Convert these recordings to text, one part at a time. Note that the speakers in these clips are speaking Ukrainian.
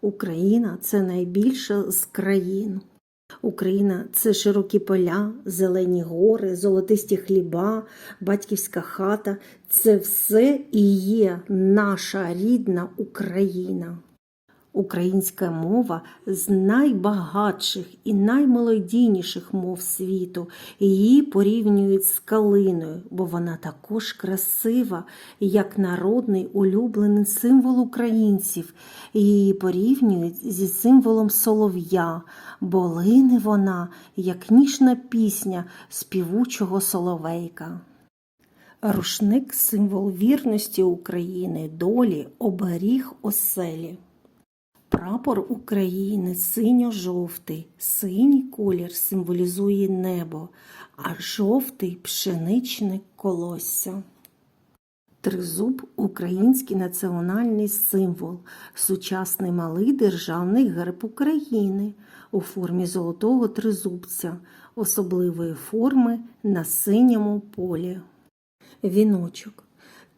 Україна це найбільша з країн. Україна це широкі поля, зелені гори, золотисті хліба, батьківська хата. Це все і є наша рідна Україна. Українська мова з найбагатших і наймелодійніших мов світу. Її порівнюють з калиною, бо вона також красива, як народний улюблений символ українців. Її порівнюють зі символом солов'я, бо лине вона, як ніжна пісня співучого соловейка. Рушник символ вірності України, долі, оберіг оселі. Прапор України синьо-жовтий. Синій колір символізує небо, а жовтий пшеничне колосся. Тризуб український національний символ, сучасний малий державний герб України у формі золотого тризубця, особливої форми на синьому полі. Віночок.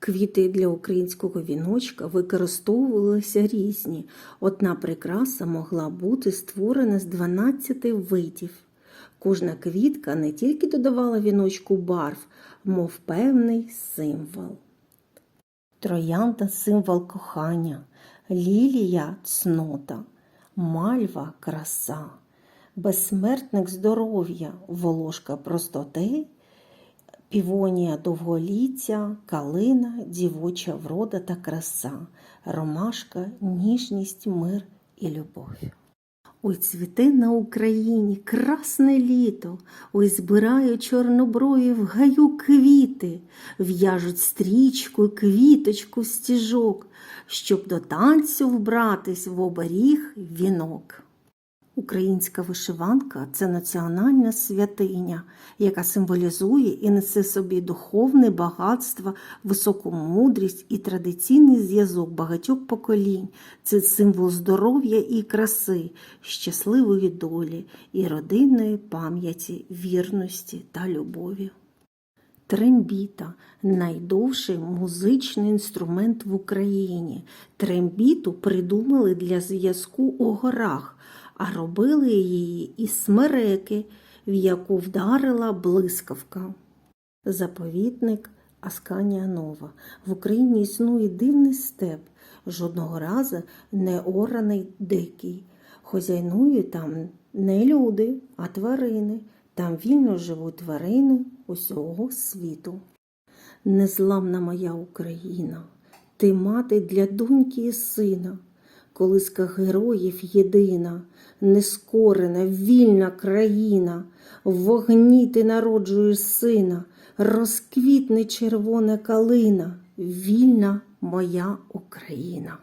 Квіти для українського віночка використовувалися різні. Одна прикраса могла бути створена з 12 видів. Кожна квітка не тільки додавала віночку барв, мов певний символ. Троянда символ кохання, лілія цнота, мальва краса, безсмертник здоров'я, волошка простоти, півонія довголіття, калина, дівоча врода та краса, ромашка, ніжність, мир і любов. Ой, цвіте на Україні красне літо, ой, збираю чорноброї в гаю квіти, в'яжуть стрічку, квіточку, стіжок, щоб до танцю вбратись в оберіг вінок. Українська вишиванка це національна святиня, яка символізує і несе собі духовне багатство, високу мудрість і традиційний зв'язок багатьох поколінь. Це символ здоров'я і краси, щасливої долі і родинної пам'яті, вірності та любові. Трембіта найдовший музичний інструмент в Україні. Трембіту придумали для зв'язку у горах, а робили її із смереки, в яку вдарила блискавка. Заповітник Асканія Нова. В Україні існує дивний степ, жодного разу не ораний дикий. Хозяйнують там не люди, а тварини. Там вільно живуть тварини усього світу. Незламна моя Україна, ти мати для доньки і сина, колиска героїв єдина, нескорена, вільна країна, в вогні ти народжуєш сина, розквітне червона калина, вільна моя Україна.